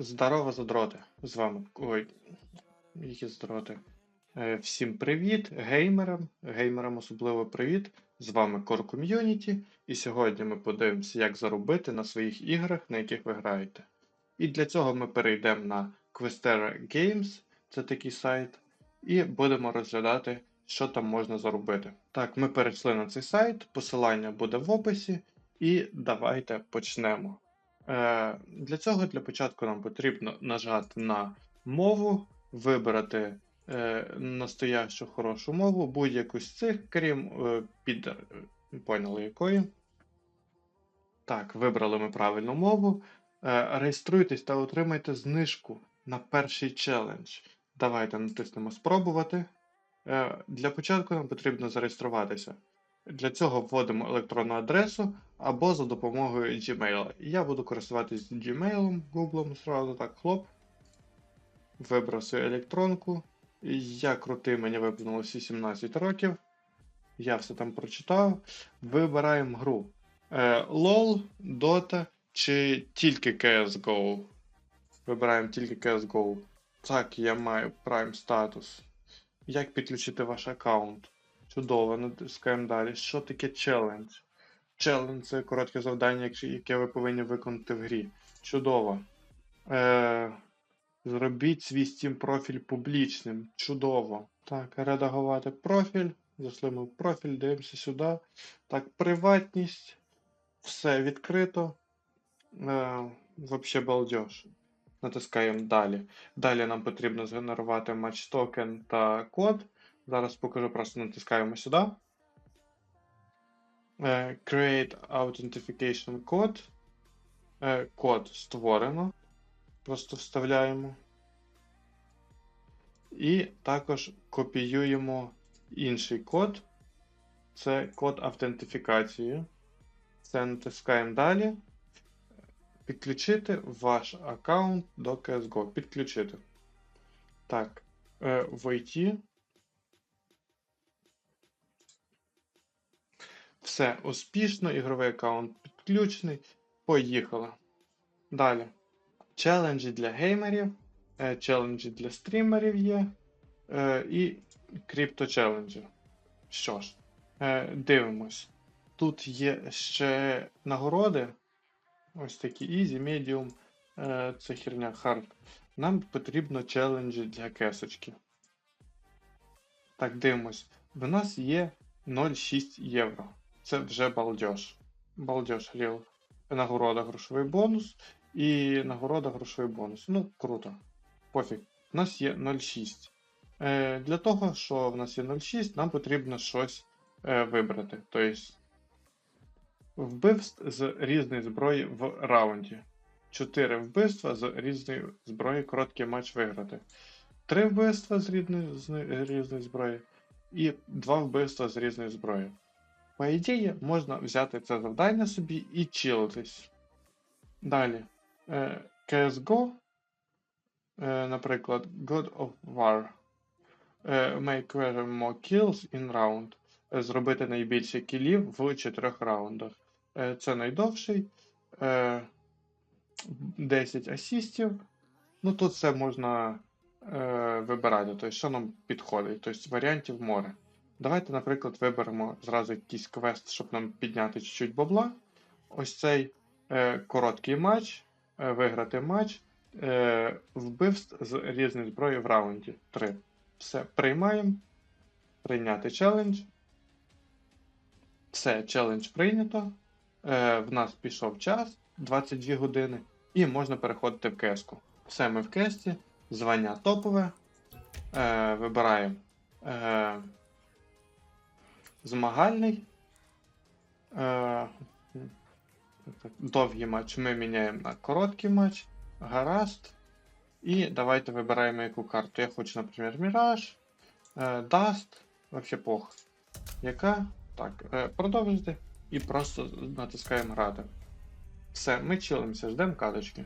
Здорово, задроти. З вами. Ой, які задроти. Е, Всім привіт, геймерам. Геймерам особливо привіт. З вами Core Community. І сьогодні ми подивимося, як заробити на своїх іграх, на яких ви граєте. І для цього ми перейдемо на Questera Games, це такий сайт, і будемо розглядати, що там можна заробити. Так, ми перейшли на цей сайт, посилання буде в описі, і давайте почнемо. Е, Для цього для початку нам потрібно нажати на мову, вибрати е, настоящу хорошу мову, будь-яку з цих, крім е, під поняли якої. Так, вибрали ми правильну мову. Реєструйтесь та отримайте знижку на перший челендж. Давайте натиснемо спробувати. Для початку нам потрібно зареєструватися. Для цього вводимо електронну адресу або за допомогою Gmail. Я буду користуватись Gmail, Google, зразу так, хлоп. Вибрав свою електронку. Я крутий, мені виповнилося 17 років. Я все там прочитав. Вибираємо гру. Е, LOL, Dota чи тільки CSGO. Вибираємо тільки CSGO. Так, я маю Prime статус. Як підключити ваш аккаунт? Чудово, натискаємо далі. Що таке челендж? Челендж це коротке завдання, яке ви повинні виконати в грі. Чудово. Е, зробіть свій Steam профіль публічним. Чудово. Так, редагувати профіль. Зайшли ми в профіль, дивимося сюди. Так, приватність. Все відкрито. Е, вообще балдеж. Натискаємо далі. Далі нам потрібно згенерувати матч токен та код. Зараз покажу, просто натискаємо сюди. Е, Create Authentication Code. Е, Код створено. Просто вставляємо. І також копіюємо інший код. Це код автентифікації. Це натискаємо далі. Підключити ваш аккаунт до CSGO. Підключити. Так. Е, войти. Все успішно, ігровий аккаунт підключений. Поїхали. Далі. Челенджі для геймерів, е, челенджі для стрімерів є. е, І крипто челенджі. Що ж, е, дивимось. Тут є ще нагороди. Ось такі Easy, Medium, це херня Hard. Нам потрібно челенджі для кесочки. Так, дивимось. В нас є 0,6 євро. Це вже балдеж. Балдеж ріл. Нагорода грошовий бонус і нагорода грошовий бонус. Ну, круто. Пофіг. У нас є 0,6. Е, для того, що в нас є 0,6, нам потрібно щось е, вибрати. Тобто вбивств з різної зброї в раунді. 4 вбивства з різної зброї, короткий матч виграти. 3 вбивства з різної, з різної зброї і 2 вбивства з різної зброї. По ідеї, можна взяти це завдання собі і чилитись. Далі. Е, CSGO, е, наприклад, God of War. Е, make more kills in round. Зробити найбільше кілів в 4 раундах. Це найдовший. Е, 10 асістів. Ну, тут все можна вибирати, тобто, що нам підходить. Тобто варіантів море. Давайте, наприклад, виберемо зразу якийсь квест, щоб нам підняти чуть-чуть бабла. Ось цей е, короткий матч, е, виграти матч, е, вбивств з різної зброї в раунді. 3. Все, приймаємо. Прийняти челендж. Все, челендж прийнято. Е, в нас пішов час 22 години, і можна переходити в кеску. Все, ми в кесті, звання топове. Е, вибираємо е, змагальний. Е, довгий матч ми міняємо на короткий матч. Гаразд. І давайте вибираємо яку карту. Я хочу, наприклад, Міраж, е, Dust, вообще пох. Яка? Так, е, продовжити. І просто натискаємо грати. Все, ми чилимося, ждемо каточки.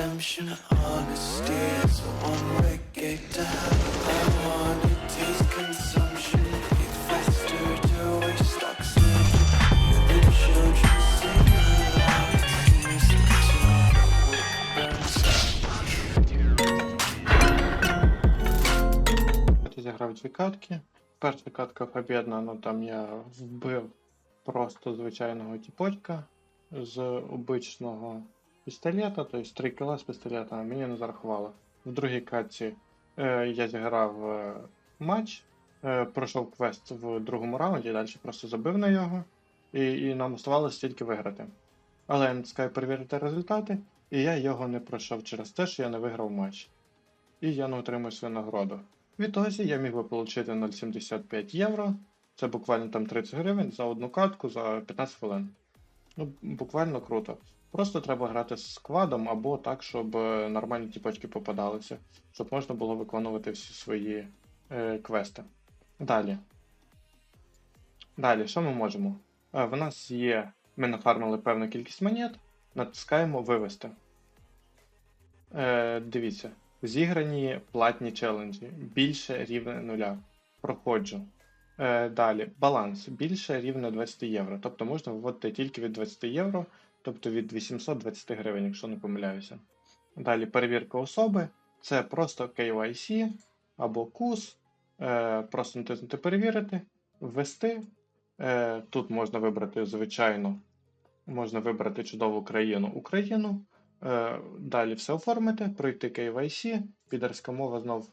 Redemption. Honesty is a one-way gate to hell. I wanna taste consumption. Eat faster to waste oxygen. Hear the children sing aloud. It seems the tune burns Я зіграв дві катки. Перша катка побєдна, ну там я вбив просто звичайного тіпочка з обичного пістолета, тобто 3 кіла з пістолета, мені не зарахувало. В другій катці е, я зіграв е, матч, е, пройшов квест в другому раунді, далі просто забив на його, і, і нам оставалося тільки виграти. Але я натискаю перевірити результати, і я його не пройшов через те, що я не виграв матч. І я не отримую свою нагороду. Відтоді я міг би отримати 0,75 євро. Це буквально там 30 гривень за одну катку за 15 хвилин. Ну, буквально круто. Просто треба грати з складом або так, щоб е, нормальні тіпочки попадалися, щоб можна було виконувати всі свої е, квести. Далі. Далі, що ми можемо? Е, в нас є. Ми нафармили певну кількість монет, натискаємо вивести. Е, дивіться. Зіграні платні челенджі. Більше рівня нуля. Проходжу. Е, далі. Баланс. Більше рівня 20 євро. Тобто можна виводити тільки від 20 євро, тобто від 820 гривень, якщо не помиляюся. Далі перевірка особи. Це просто KYC або KUS. Е, просто натиснути перевірити, ввести. Е, тут можна вибрати, звичайно, можна вибрати чудову країну Україну. Далі все оформити, пройти KYC, підерська мова знов.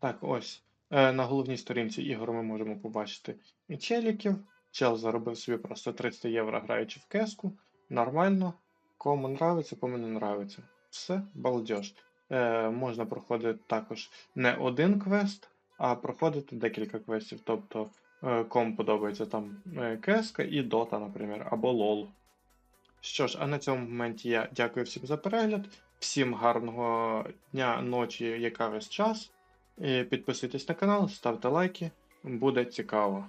Так, ось. Е, На головній сторінці ігор ми можемо побачити і челіків. Чел заробив собі просто 300 євро граючи в кеску. Нормально. Кому нравиться, кому не нравиться. Все, балдеж. Е, можна проходити також не один квест, а проходити декілька квестів. Тобто, е, кому подобається там е, кеска і Дота, наприклад, або LOL. Що ж, а на цьому моменті я дякую всім за перегляд, всім гарного дня, ночі, яка весь час. Підписуйтесь на канал, ставте лайки, буде цікаво.